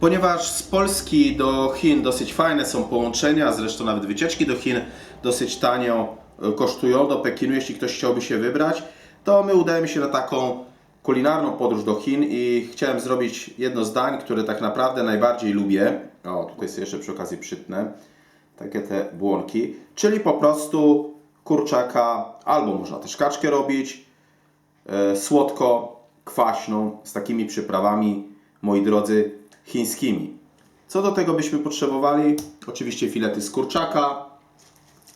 Ponieważ z Polski do Chin dosyć fajne są połączenia, zresztą nawet wycieczki do Chin dosyć tanio e, kosztują do Pekinu, jeśli ktoś chciałby się wybrać, to my udajemy się na taką kulinarną podróż do Chin i chciałem zrobić jedno z które tak naprawdę najbardziej lubię. O, tutaj sobie jeszcze przy okazji przytnę. Takie te błonki. Czyli po prostu kurczaka, albo można też kaczkę robić, e, słodko, kwaśną, z takimi przyprawami, moi drodzy, chińskimi. Co do tego byśmy potrzebowali? Oczywiście filety z kurczaka,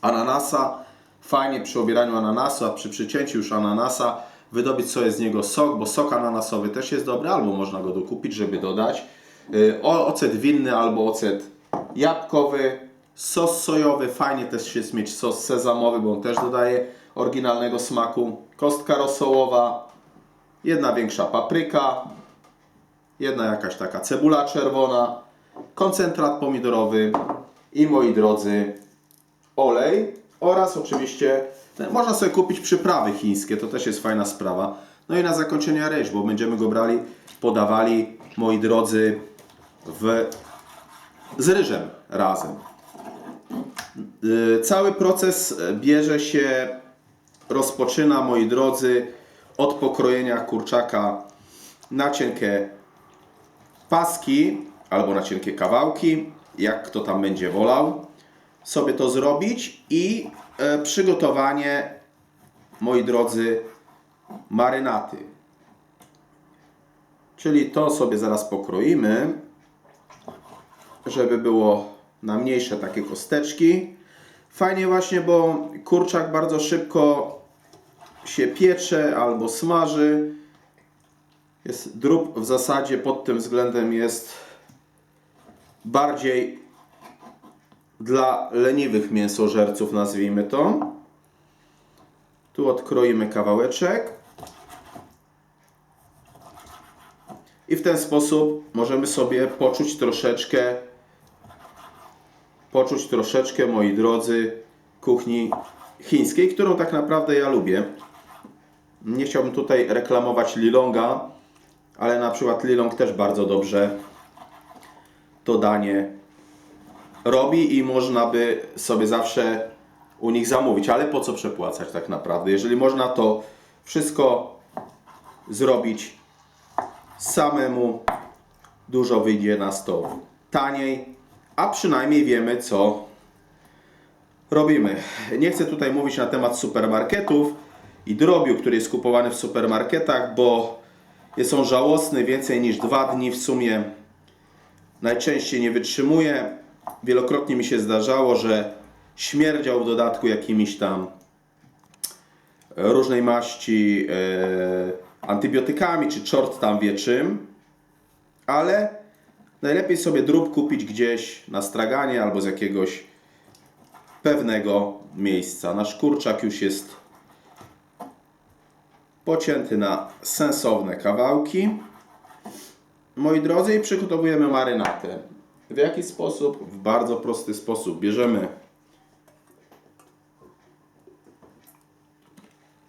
ananasa. Fajnie przy obieraniu ananasu, a przy przycięciu już ananasa wydobyć sobie z niego sok, bo sok ananasowy też jest dobry, albo można go dokupić, żeby dodać. Y, Ocet winny albo ocet jabłkowy, sos sojowy, fajnie też jest mieć sos sezamowy, bo on też dodaje oryginalnego smaku. Kostka rosołowa, jedna większa papryka, jedna jakaś taka cebula czerwona, koncentrat pomidorowy i moi drodzy olej oraz oczywiście no, można sobie kupić przyprawy chińskie, to też jest fajna sprawa. No i na zakończenie ryż, bo będziemy go brali, podawali, moi drodzy, w, z ryżem razem. Yy, Cały proces bierze się, rozpoczyna, moi drodzy, od pokrojenia kurczaka na cienkie paski albo na cienkie kawałki, jak kto tam będzie wolał sobie to zrobić i e, przygotowanie, moi drodzy, marynaty. Czyli to sobie zaraz pokroimy, żeby było na mniejsze takie kosteczki. Fajnie właśnie, bo kurczak bardzo szybko się piecze albo smaży. Jest drób w zasadzie pod tym względem jest bardziej dla leniwych mięsożerców, nazwijmy to. Tu odkroimy kawałeczek. I w ten sposób możemy sobie poczuć troszeczkę, poczuć troszeczkę, moi drodzy, kuchni chińskiej, którą tak naprawdę ja lubię. Nie chciałbym tutaj reklamować Lilonga, ale na przykład Lilong też bardzo dobrze to danie robi i można by sobie zawsze u nich zamówić, ale po co przepłacać tak naprawdę? Jeżeli można to wszystko zrobić samemu, dużo wyjdzie na stол taniej, a przynajmniej wiemy co robimy. Nie chcę tutaj mówić na temat supermarketów i drobiu, który jest kupowany w supermarketach, bo jest on żałosny, więcej niż dwa dni w sumie najczęściej nie wytrzymuje. Wielokrotnie mi się zdarzało, że śmierdział w dodatku jakimiś tam różnej maści e, antybiotykami, czy czort tam wie czym, ale najlepiej sobie drób kupić gdzieś na straganie albo z jakiegoś pewnego miejsca. Nasz kurczak już jest pocięty na sensowne kawałki. Moi drodzy, przygotowujemy marynatę. W jaki sposób? W bardzo prosty sposób. Bierzemy,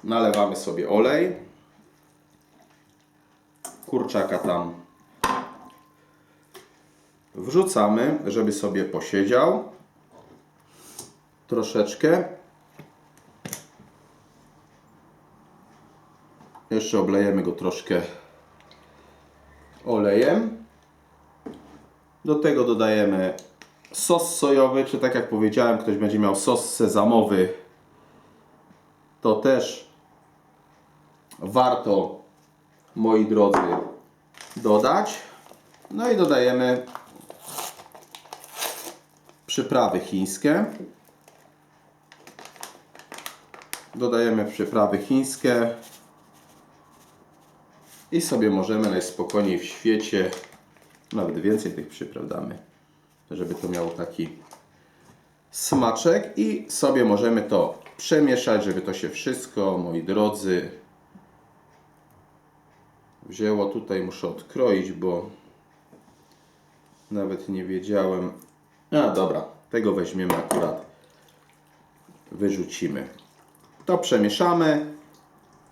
nalewamy sobie olej, kurczaka tam wrzucamy, żeby sobie posiedział troszeczkę. Jeszcze oblejemy go troszkę olejem. Do tego dodajemy sos sojowy, czy tak jak powiedziałem, ktoś będzie miał sos sezamowy, to też warto, moi drodzy, dodać. No i dodajemy przyprawy chińskie. Dodajemy przyprawy chińskie i sobie możemy najspokojniej w świecie nawet więcej tych przypraw damy, żeby to miało taki smaczek i sobie możemy to przemieszać, żeby to się wszystko, moi drodzy, wzięło. Tutaj muszę odkroić, bo nawet nie wiedziałem. A dobra, tego weźmiemy akurat, wyrzucimy. To przemieszamy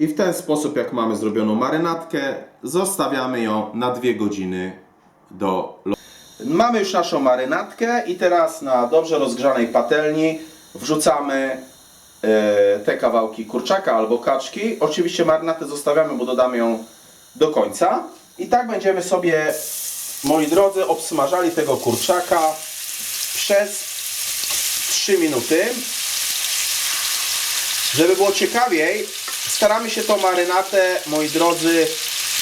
i w ten sposób, jak mamy zrobioną marynatkę, zostawiamy ją na dwie godziny do lo- Mamy już naszą marynatkę i teraz na dobrze rozgrzanej patelni wrzucamy e, te kawałki kurczaka albo kaczki. Oczywiście marynatę zostawiamy, bo dodamy ją do końca. I tak będziemy sobie, moi drodzy, obsmażali tego kurczaka przez 3 minuty. Żeby było ciekawiej, staramy się tą marynatę, moi drodzy,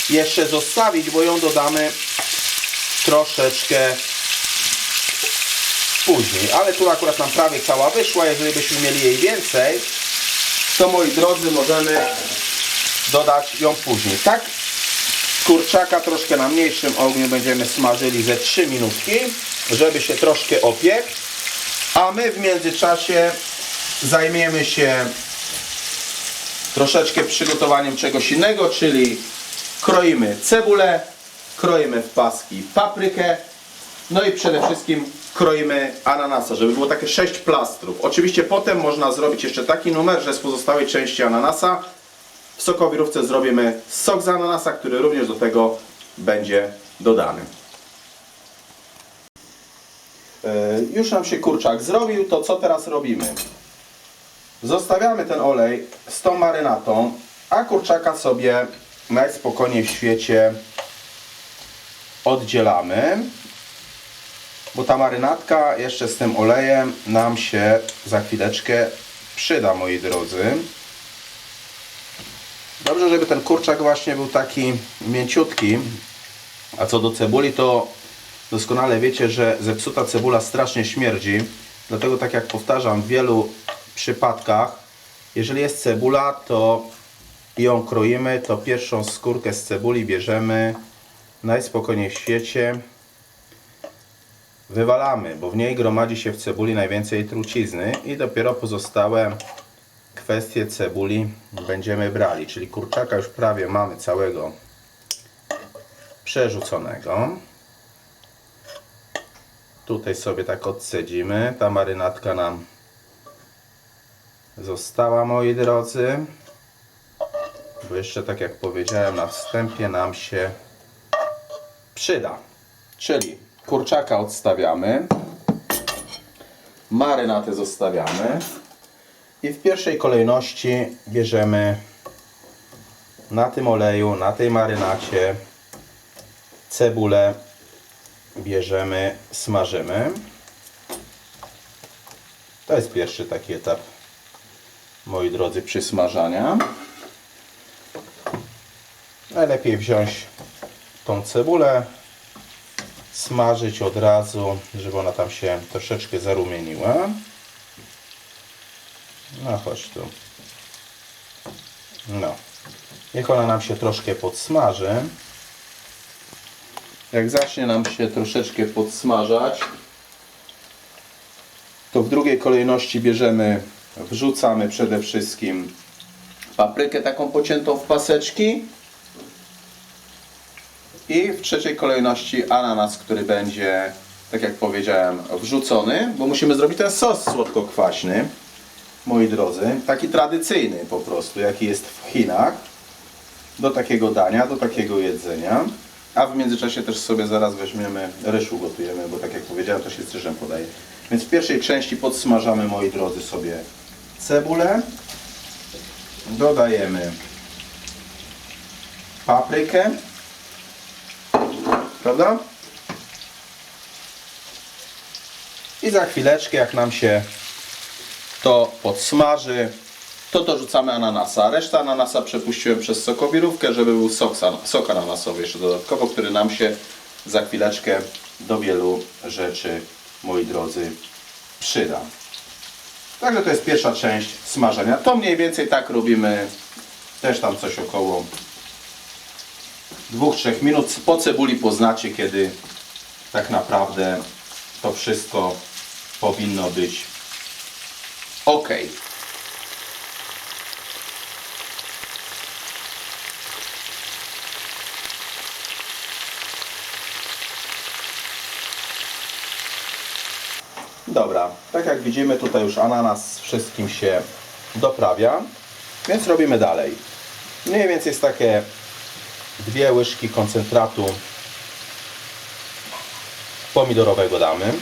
jeszcze zostawić, bo ją dodamy troszeczkę później. Ale tu akurat nam prawie cała wyszła. Jeżeli byśmy mieli jej więcej, to moi drodzy, możemy dodać ją później. Tak kurczaka troszkę na mniejszym ogniu będziemy smażyli ze 3 minutki, żeby się troszkę opiekł. A my w międzyczasie zajmiemy się troszeczkę przygotowaniem czegoś innego, czyli kroimy cebulę, kroimy w paski paprykę, no i przede wszystkim kroimy ananasa, żeby było takie 6 plastrów. Oczywiście potem można zrobić jeszcze taki numer, że z pozostałej części ananasa w sokowirówce zrobimy sok z ananasa, który również do tego będzie dodany. E, Już nam się kurczak zrobił, to co teraz robimy? Zostawiamy ten olej z tą marynatą, a kurczaka sobie najspokojniej w świecie oddzielamy. Bo ta marynatka jeszcze z tym olejem nam się za chwileczkę przyda, moi drodzy. Dobrze, żeby ten kurczak właśnie był taki mięciutki. A co do cebuli, to doskonale wiecie, że zepsuta cebula strasznie śmierdzi. Dlatego, tak jak powtarzam w wielu przypadkach, jeżeli jest cebula, to ją kroimy, to pierwszą skórkę z cebuli bierzemy najspokojniej w świecie. Wywalamy, bo w niej gromadzi się w cebuli najwięcej trucizny i dopiero pozostałe kwestie cebuli będziemy brali. Czyli kurczaka już prawie mamy całego przerzuconego. Tutaj sobie tak odcedzimy. Ta marynatka nam została, moi drodzy. Bo jeszcze, tak jak powiedziałem na wstępie, nam się przyda. Czyli kurczaka odstawiamy, marynatę zostawiamy i w pierwszej kolejności bierzemy na tym oleju, na tej marynacie cebulę bierzemy, smażymy. To jest pierwszy taki etap, moi drodzy, przysmażania. Najlepiej wziąć tą cebulę, smażyć od razu, żeby ona tam się troszeczkę zarumieniła. No chodź tu. No. Niech ona nam się troszkę podsmaży. Jak zacznie nam się troszeczkę podsmażać, to w drugiej kolejności bierzemy, wrzucamy przede wszystkim paprykę taką pociętą w paseczki. I w trzeciej kolejności ananas, który będzie, tak jak powiedziałem, wrzucony, bo musimy zrobić ten sos słodko-kwaśny, moi drodzy, taki tradycyjny po prostu, jaki jest w Chinach, do takiego dania, do takiego jedzenia. A w międzyczasie też sobie zaraz weźmiemy, ryż ugotujemy, bo tak jak powiedziałem, to się z ryżem podaje. Więc w pierwszej części podsmażamy, moi drodzy, sobie cebulę. Dodajemy paprykę. Prawda? I za chwileczkę, jak nam się to podsmaży, to dorzucamy ananasa. Resztę ananasa przepuściłem przez sokowirówkę, żeby był sok, sok ananasowy jeszcze dodatkowo, który nam się za chwileczkę do wielu rzeczy, moi drodzy, przyda. Także to jest pierwsza część smażenia. To mniej więcej tak robimy też tam coś około 2-3 minut. Po cebuli poznacie, kiedy tak naprawdę to wszystko powinno być ok. Dobra, tak jak widzimy tutaj już ananas wszystkim się doprawia, więc robimy dalej. Mniej więcej jest takie dwie łyżki koncentratu pomidorowego damy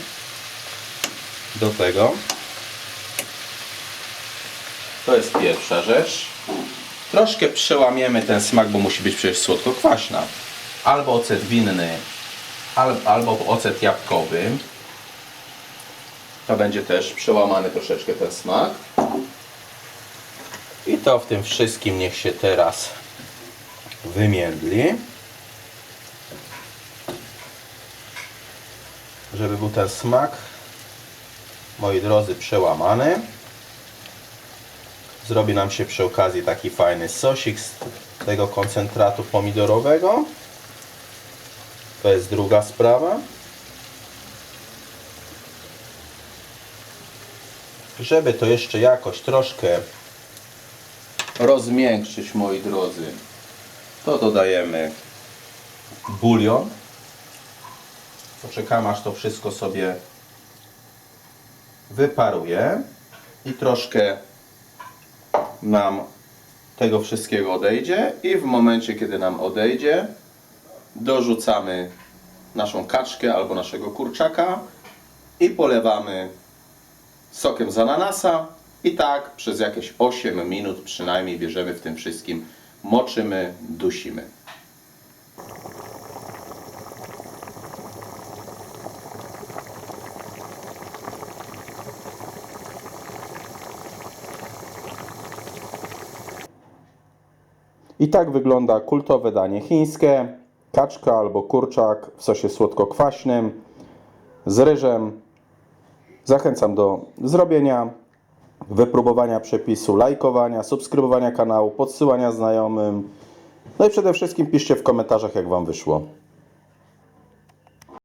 do tego. To jest pierwsza rzecz. Troszkę przełamiemy ten smak, bo musi być przecież słodko-kwaśna. Albo ocet winny, al, albo ocet jabłkowy. To będzie też przełamany troszeczkę ten smak. I to w tym wszystkim niech się teraz wymiędli. Żeby był ten smak, moi drodzy, przełamany. Zrobi nam się przy okazji taki fajny sosik z tego koncentratu pomidorowego. To jest druga sprawa. Żeby to jeszcze jakoś troszkę rozmiękczyć, moi drodzy, to dodajemy bulion. Poczekamy aż to wszystko sobie wyparuje i troszkę nam tego wszystkiego odejdzie i w momencie kiedy nam odejdzie dorzucamy naszą kaczkę albo naszego kurczaka i polewamy sokiem z ananasa i tak przez jakieś 8 minut przynajmniej bierzemy w tym wszystkim, moczymy, dusimy. I tak wygląda kultowe danie chińskie. Kaczka albo kurczak w sosie słodko-kwaśnym z ryżem. Zachęcam do zrobienia, wypróbowania przepisu, lajkowania, subskrybowania kanału, podsyłania znajomym. No i przede wszystkim piszcie w komentarzach, jak Wam wyszło.